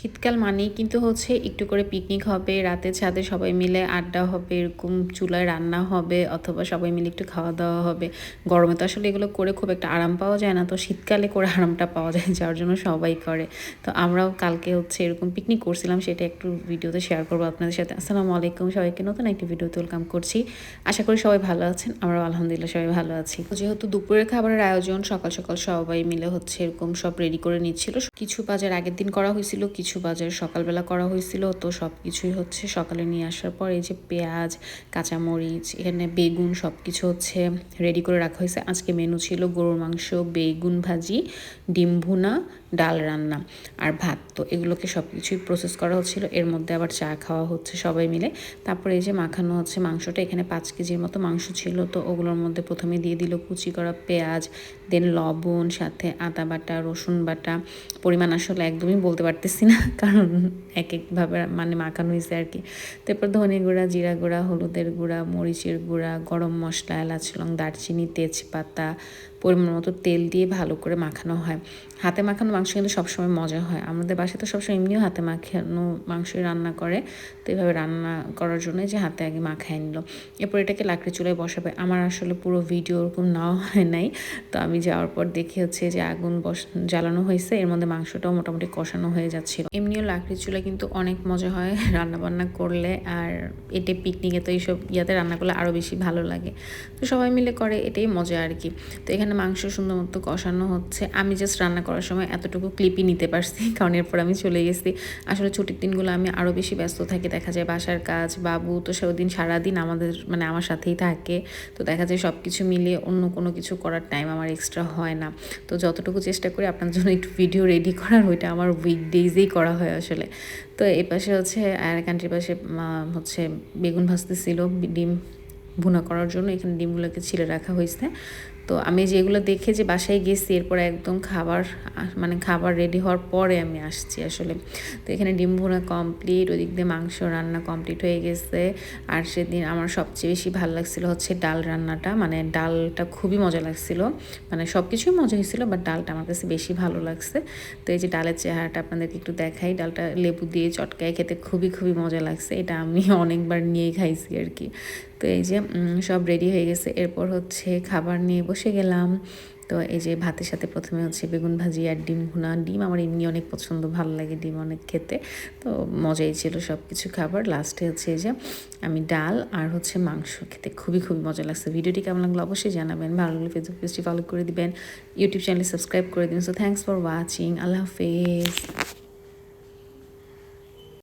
শীতকাল মানেই কিন্তু হচ্ছে একটু করে পিকনিক হবে, রাতে ছাদে সবাই মিলে আড্ডা হবে, এরকম চুলায় রান্না হবে অথবা সবাই মিলে একটু খাওয়া দাওয়া হবে। গরমে তো আসলে এগুলো করে খুব একটা আরাম পাওয়া যায় না, তো শীতকালে করে আরামটা পাওয়া যায়, যার জন্য সবাই করে। তো আমরাও কালকে হচ্ছে এরকম পিকনিক করছিলাম, সেটা একটু ভিডিওতে শেয়ার করব আপনাদের সাথে। আসসালামু আলাইকুম সবাইকে, নতুন একটি ভিডিওতে ওয়েলকাম করছি। আশা করি সবাই ভালো আছেন, আমরাও আলহামদুলিল্লাহ সবাই ভালো আছি। যেহেতু দুপুরের খাবারের আয়োজন, সকাল সকাল সবাই মিলে হচ্ছে এরকম সব রেডি করে নিচ্ছিল। কিছু বাজার আগের দিন করা হয়েছিল, কিছু বাজার সকালবেলা করা হয়েছিল, তো সব কিছুই হচ্ছে সকালে নিয়ে আসার পর এই যে পেঁয়াজ, কাঁচামরিচ, এখানে বেগুন সব কিছু হচ্ছে রেডি করে রাখা হয়েছে। আজকে মেনু ছিল গরুর মাংস, বেগুন ভাজি, ডিম ভুনা ডাল রান্না আর ভাত। তো এগুলোকে সব কিছুই প্রসেস করা হচ্ছিল। এর মধ্যে আবার চা খাওয়া হচ্ছে সবাই মিলে। তারপরে এই যে মাখানো হচ্ছে মাংসটা, এখানে পাঁচ কেজির মতো মাংস ছিল। তো ওগুলোর মধ্যে প্রথমে দিয়ে দিল কুচি করা পেঁয়াজ দেন লবণ, সাথে আদা বাটা, রসুন বাটা। পরিমাণ আসলে একদমই বলতে পারতেছি না, কারণ এক একভাবে মানে মাখানো হয়েছে আর কি। তারপর ধনে গুঁড়া, জিরা গুঁড়া, হলুদের গুঁড়া, মরিচের গুঁড়া, গরম মশলা, এলাচ, লং, দারচিনি, তেজপাতা, পরিমাণ মতো তেল দিয়ে ভালো করে মাখানো হয়। হাতে মাখানো মাংস কিন্তু সবসময় মজা হয়। আমাদের বাসায় তো সবসময় এমনিও হাতে মাখানো মাংসই রান্না করে। তো এইভাবে রান্না করার জন্য যে হাতে আগে মাখায় নিল। এরপর এটাকে লাকড়ি চুলায় বসাবে। আমার আসলে পুরো ভিডিও ওরকম নেওয়া হয় নাই। তো আমি যাওয়ার পর দেখি হচ্ছে যে আগুন বস, জ্বালানো হয়েছে। এর মধ্যে মাংসটাও মোটামুটি কষানো হয়ে যাচ্ছিল। এমনিও লাকড়ি চুলা কিন্তু অনেক মজা হয় রান্না বান্না করলে। আর এটে পিকনিকে তো এইসব ইয়াতে রান্না করলে আরও বেশি ভালো লাগে। তো সবাই মিলে করে, এটাই মজা আর কি। তো এখানে মাংস সুন্দর মতো কষানো হচ্ছে। আমি জাস্ট রান্না করার সময় এতটুকু ক্লিপই নিতে পারছি, কারণ এরপর আমি চলে গেছি। আসলে ছুটির দিনগুলো আমি আরও বেশি ব্যস্ত থাকি। দেখা যায় বাসার কাজ, বাবু তো সেদিন সারাদিন আমাদের মানে আমার সাথেই থাকে। তো দেখা যায় সব কিছু মিলিয়ে অন্য কোনো কিছু করার টাইম আমার এক্সট্রা হয় না। তো যতটুকু চেষ্টা করি আপনার জন্য একটু ভিডিও রেডি করার, ওইটা আমার উইক উইকডেজেই করা হয় আসলে। তো এ পাশে হচ্ছে, আর কান্ট্রির পাশে হচ্ছে বেগুন ভাজতেছিল, ডিম ভুনা করার জন্য। এখানে ডিমগুলোকে ছিলে রাখা হয়েছে। তো আমি যেগুলো দেখে যে বাসায় গেছি, এরপর একদম খাবার মানে খাবার রেডি হওয়ার পরে আমি আসছি আসলে। তো এখানে ডিম ভুনা কমপ্লিট ওদিক দিয়ে মাংস রান্না কমপ্লিট হয়ে গেছে। আর সেদিন আমার সবচেয়ে বেশি ভালো লাগছিল হচ্ছে ডাল রান্নাটা মানে ডালটা খুবই মজা লাগছিল। মানে সব কিছুই মজা হয়েছিল বাট ডালটা আমার কাছে বেশি ভালো লাগছে। তো এই যে ডালের চেহারাটা আপনাদেরকে একটু দেখাই, ডালটা লেবু দিয়ে চটকায় খেতে খুবই খুবই মজা লাগছে। এটা আমি অনেকবার নিয়ে খাইছি আর কি। তো এই যে সব রেডি হয়ে গেছে। এরপর হচ্ছে খাবার নিয়ে বসে গেলাম। তো এই যে ভাতের সাথে প্রথমে হচ্ছে বেগুন ভাজি আর ডিম ভুনা। ডিম আমার এমনি অনেক পছন্দ, ভালো লাগে ডিম অনেক খেতে। তো মজাই ছিল সব কিছু খাবার লাস্টে হচ্ছে এই যে আমি ডাল আর হচ্ছে মাংস খেতে খুবই খুবই মজা লাগছে। ভিডিওটি কেমন লাগল অবশ্যই জানাবেন। ভালো লাগলে ফেসবুক পেজটি ফলো করে দিবেন। ইউটিউব চ্যানেলে সাবস্ক্রাইব করে দিন so thanks for watching Allah হাফেজ।